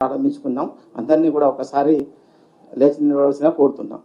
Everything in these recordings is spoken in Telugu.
ప్రారంభించుకుందాం. అందరినీ కూడా ఒకసారి లేచి నిలవలసిన కోరుతున్నాం.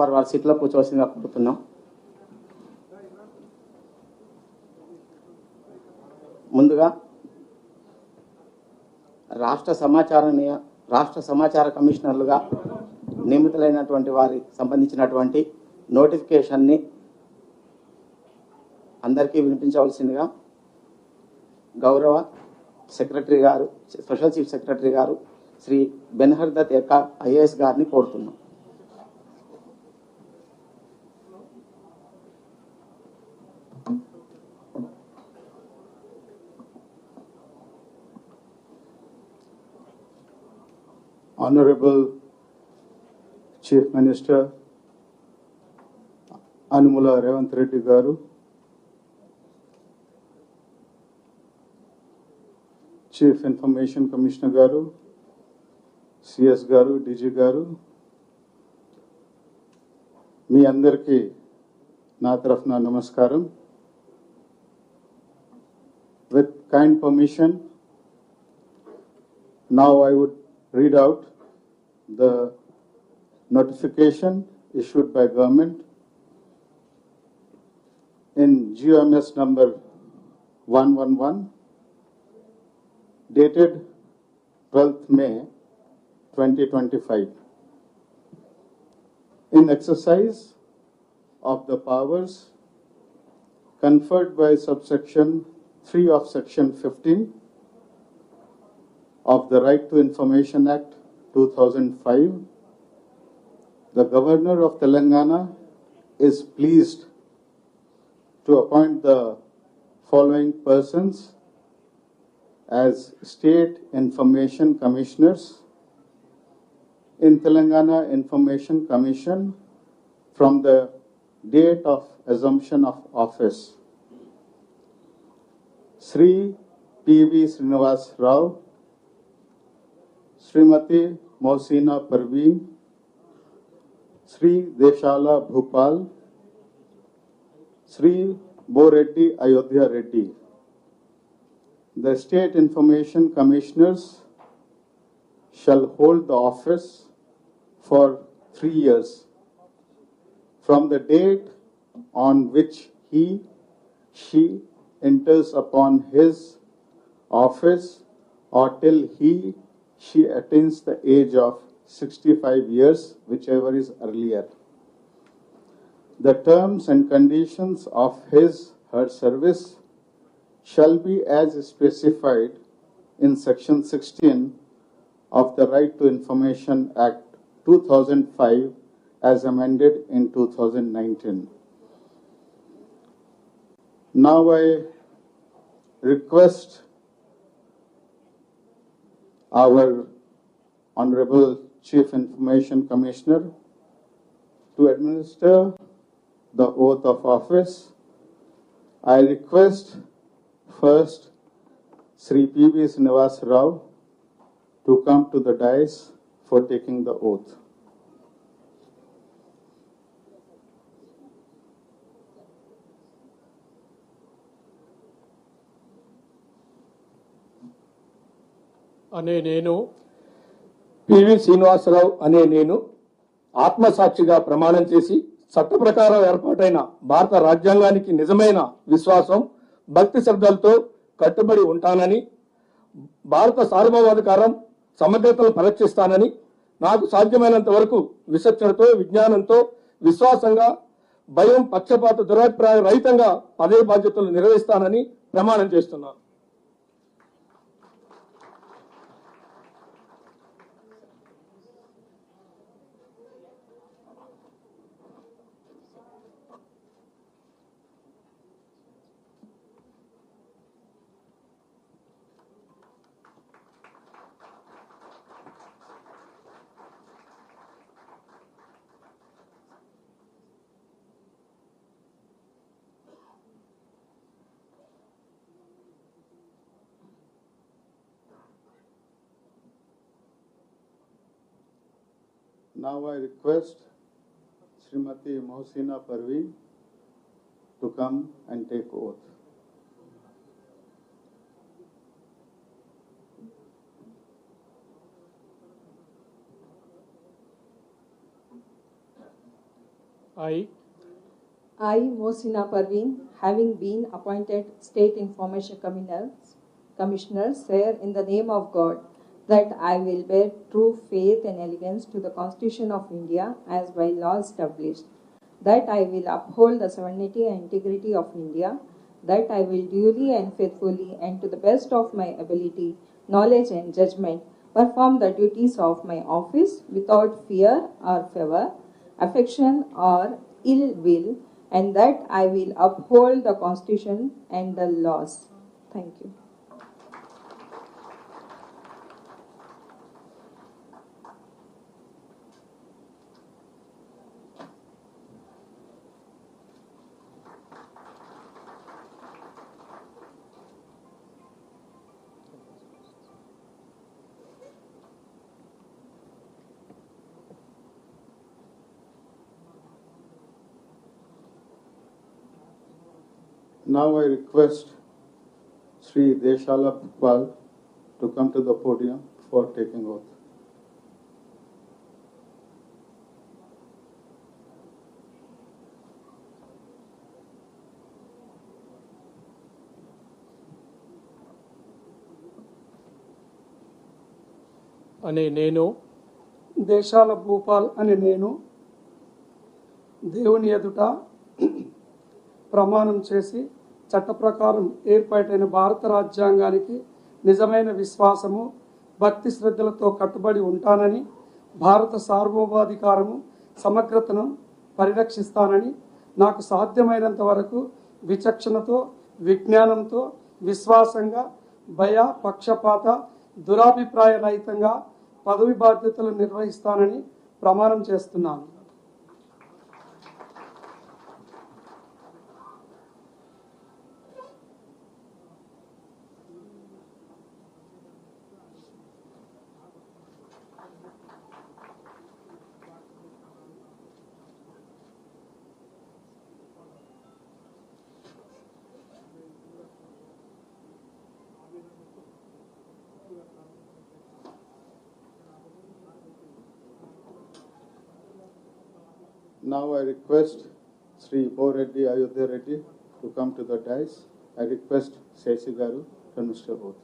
వారు వారి సీట్లో కూర్చోవలసిందిగా కోరుతున్నాం. ముందుగా రాష్ట్ర సమాచార రాష్ట్ర సమాచార కమిషనర్లుగా నియమితులైనటువంటి వారి సంబంధించినటువంటి నోటిఫికేషన్ని అందరికీ వినిపించవలసిందిగా గౌరవ సెక్రటరీ గారు స్పెషల్ చీఫ్ సెక్రటరీ గారు శ్రీ బెన్హర్ దత్ ఎక్క ఐఏఎస్ గారిని కోరుతున్నాం. Honorable Chief Minister Anumula Revant Reddy Garu, Chief Information Commissioner Garu, CS Garu, DG Garu, మీ అందరికీ నా తరఫున నమస్కారం with kind permission Now I would read out the notification issued by government in GMS number 111 dated 12th May 2025. In exercise of the powers conferred by subsection 3 of section 15 of the Right to Information Act 2005, the Governor of Telangana is pleased to appoint the following persons as State Information Commissioners in Telangana Information Commission from the date of assumption of office. Sri P.V. Srinivas Rao, Shrimati Mohsina Parveen, Shri देशाला Bhopal, Shri Boreddy Ayodhya Reddy, the state information commissioners shall hold the office for three years from the date on which he she enters upon his office or till he she attains the age of 65 years, whichever is earlier. The terms and conditions of his, her service shall be as specified in section 16 of the Right to Information Act 2005 as amended in 2019. Now I request our Honorable Chief Information Commissioner to administer the oath of office. I request first Sri P.V. Srinivas Rao to come to the dais for taking the oath. అనే నేను పివి శ్రీనివాసరావు అనే నేను ఆత్మసాక్షిగా ప్రమాణం చేసి చట్ట ప్రకారం ఏర్పాటైన భారత రాజ్యాంగానికి నిజమైన విశ్వాసం భక్తి శబ్దాలతో కట్టుబడి ఉంటానని భారత సార్వభౌమాధికారం సమగ్రతను పరీక్షిస్తానని నాకు సాధ్యమైనంత వరకు విచక్షణతో విజ్ఞానంతో విశ్వాసంగా భయం పక్షపాత దురాభిప్రాయ రహితంగా పదవి బాధ్యతలు నిర్వహిస్తానని ప్రమాణం చేస్తున్నాను. Now I request Srimati Mohsina Parveen to come and take oath. I I, Mohsina Parveen, having been appointed State Information Commissioner, Commissioner, swear in the name of God that I will bear true faith and allegiance to the Constitution of India as by law established, that I will uphold the sovereignty and integrity of India, that I will duly and faithfully and to the best of my ability, knowledge and judgment perform the duties of my office without fear or favor, affection or ill will, and that I will uphold the Constitution and the laws. Thank you. Now I request Sri Deshala Bhupal to come to the podium for taking oath. అనే నేను దేశాల భూపాల్ అని నేను దేవుని ఎదుట ప్రమాణం చేసి చట్ట ప్రకారం ఏర్పాటైన భారత రాజ్యాంగానికి నిజమైన విశ్వాసము భక్తి శ్రద్ధలతో కట్టుబడి ఉంటానని భారత సార్వభౌమాధికారము సమగ్రతను పరిరక్షిస్తానని నాకు సాధ్యమైనంత వరకు విచక్షణతో విజ్ఞానంతో విశ్వాసంగా భయ పక్షపాత దురాభిప్రాయ రహితంగా పదవి బాధ్యతలు నిర్వహిస్తానని ప్రమాణం చేస్తున్నాను. Now I request Sri Bo Reddy Ayodhya Reddy to come to the dais. I request Sesi Garu to administer oath.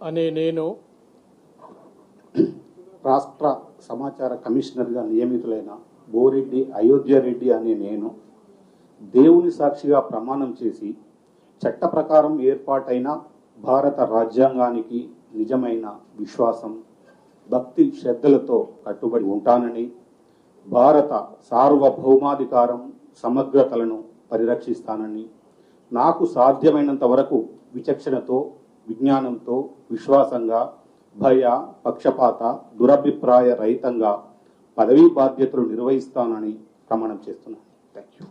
అనే నేను రాష్ట్ర సమాచార కమిషనర్గా నియమితులైన బోరెడ్డి అయోధ్య రెడ్డి అనే నేను దేవుని సాక్షిగా ప్రమాణం చేసి చట్ట ప్రకారం ఏర్పాటైన భారత రాజ్యాంగానికి నిజమైన విశ్వాసం భక్తి శ్రద్ధలతో కట్టుబడి ఉంటానని భారత సార్వభౌమాధికారం సమగ్రతలను పరిరక్షిస్తానని నాకు సాధ్యమైనంత వరకు విచక్షణతో విజ్ఞానంతో విశ్వాసంగా భయ పక్షపాత దురభిప్రాయ రహితంగా పదవీ బాధ్యతలు నిర్వహిస్తానని ప్రమాణం చేస్తున్నాను. Thank you